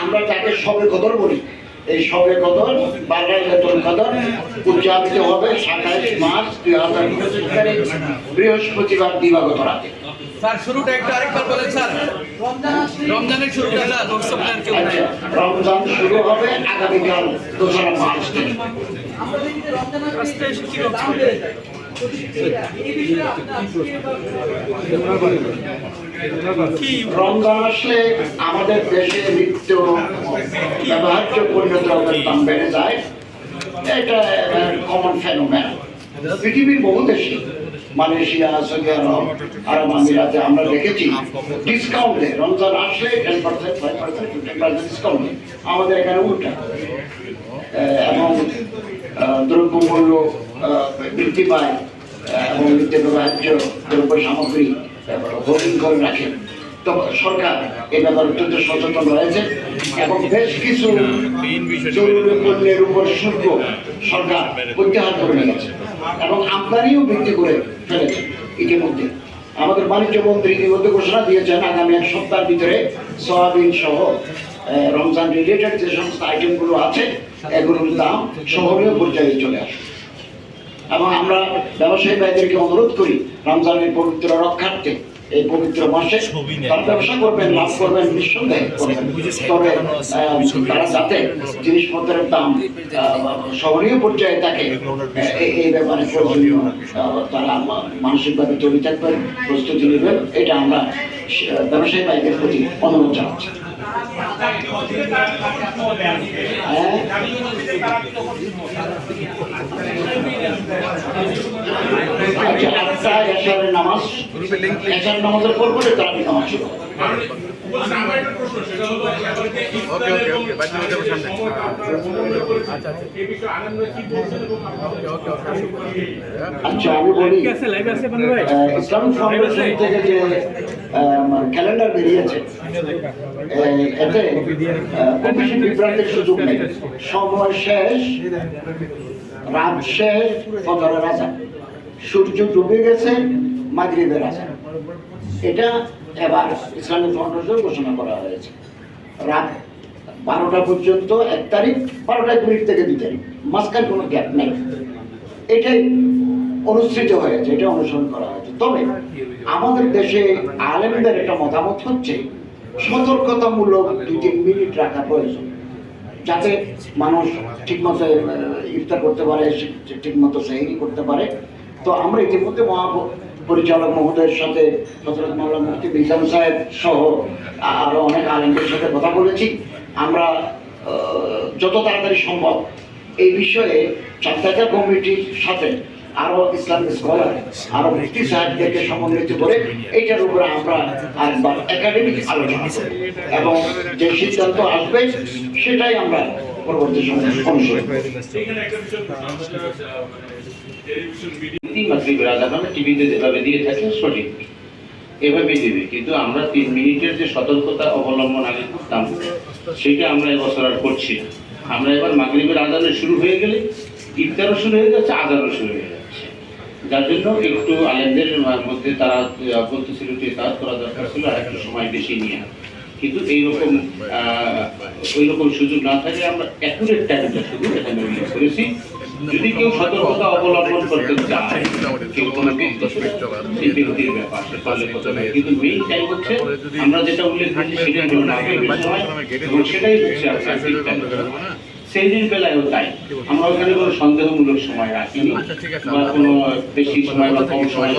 আমরা যাকে সবে কদর বলি। এই সবে কদর বা লাইলাতুল কদর উদযাপিত হবে সাতাইশ মার্চ দুই হাজার বৃহস্পতিবার দিবাগত রাতে। স্যার শুরুটা একটু আরেকবার বলেন স্যার। রমজানের শুরুটা আচ্ছা রমজান শুরু হবে আগামীকাল দোসরা মার্চ থেকে রমজান আসলে আমাদের দেশে নিত্য ব্যবহার্য পণ্য দাম বেড়ে যায়। এটা কমন ফেনোম্যান পৃথিবীর বহু দেশে, মালয়েশিয়া, সৌদি আরব আরব আমিরাতে আমরা দেখেছি ডিসকাউন্ট রমজান আসলে ten percent five percent percent discount আমাদের এখানে উল্টা। এবং দ্রব্যমূল্য বৃদ্ধি পায়। আমদানিও বৃদ্ধি করে ফেলেছে ইতিমধ্যে আমাদের বাণিজ্য মন্ত্রী ইতিমধ্যে ঘোষণা দিয়েছেন আগামী এক সপ্তাহের ভিতরে সয়াবিন সহ রমজান রিলেটেড যে সমস্ত আইটেমগুলো আছে, এগুলোর দাম সহনীয় পর্যায়ে চলে আসবে। এবং আমরা ব্যবসায়ী ভাইদেরকে অনুরোধ করি রমজানের পবিত্র রক্ষার্থে এই পবিত্র মাসে তারা ব্যবসা করবেন লাভ করবেন নিঃসন্দেহে করবেন। তবে তারা যাতে জিনিসপত্রের দাম সহনীয় পর্যায়ে থাকে এই- ব্যাপারে প্রয়োজনীয় তারা মানসিকভাবে তৈরি থাকবেন প্রস্তুতি নেবেন এটা আমরা ব্যবসায়ী ভাইদের প্রতি অনুরোধ জানাচ্ছি। হ্যাঁ নামাজ। এশার নামাজের পর তারা নামাজ শুরু। আচ্ছা আচ্ছা আচ্ছা। আমি বলি আহ, ফাউন্ডেশন থেকে যে ক্যালেন্ডার বেরিয়েছে আহ, এতে খুব বেশি বিভ্রান্তির সুযোগ নেই। সময় শেষ রাত শেষ ফজরের আজান। সূর্য ডুবে গেছে, মাগরিবের আজান। এটা এবার ইসলামিক ফাউন্ডেশন ঘোষণা করা হয়েছে। রাত বারোটা পর্যন্ত, এক তারিখ বারোটা এক মিনিট থেকে দুই তারিখ। মাঝখানে কোনো গ্যাপ নেই। এটাই অনুষ্ঠিত হয়েছে, এটা অনুসরণ করা হয়েছে। তবে আমাদের দেশে আলেমদের একটা মতামত হচ্ছে, সতর্কতামূলক দুই তিন মিনিট রাখা প্রয়োজন, যাতে মানুষ ঠিকমতো ইফতার করতে পারে, ঠিকমতো সেহরি করতে পারে। তো আমরা ইতিমধ্যে মহা পরিচালক মহোদয়ের সাথে হজরত মাওলানা মুফতি সাহেব সহ আরও অনেক আলেমদের সাথে কথা বলেছি। আমরা যত তাড়াতাড়ি সম্ভব এই বিষয়ে চারটাকা কমিটির সাথে আরও ইসলামিক স্কলার, আরও মুফতি সাহেবদেরকে সমন্বিত করে এইটার উপরে আমরা আরেকবার একাডেমিক আলোচনা করব। এবং যে সিদ্ধান্ত আসবে সেটাই আমরা পরবর্তী সময় অনুসরণ টিভিতে যেভাবে দিয়ে থাকি, সঠিক। এভাবেই দেবে কিন্তু আমরা তিন মিনিটের যে সতর্কতা অবলম্বন আগে করতাম, সেটা আমরা এবছর আর করছি আমরা এবার মাগরিবের আজানে শুরু হয়ে গেলে, ইফতারও শুরু হয়ে যাচ্ছে আজানও শুরু হয়ে যাচ্ছে। যার জন্য একটু আলেমদের মধ্যে তারা বলতেছিল যে কাজ করা দরকার ছিল, আর একটু সময় বেশি নিয়ে কিন্তু এইরকম ওই রকম সুযোগ না থাকলে আমরা অ্যাকুরেট টাইমটা শুধু এখানে করেছি। যদি কেউ সতর্কতা অবলম্বন করতে চায় কেউ কোনো ব্যক্তির ব্যাপার সে তাহলে করতে পারে। কিন্তু মেইন টাইম হচ্ছে আমরা যেটা উল্লেখ করেছি সেটাই হলো হচ্ছে আপনার সেই দিন বেলায়ও তাই আমরা ওখানে কোনো সন্দেহমূলক সময় রাখিনি আচ্ছা। বা কোনো বেশি সময় বা কম সময়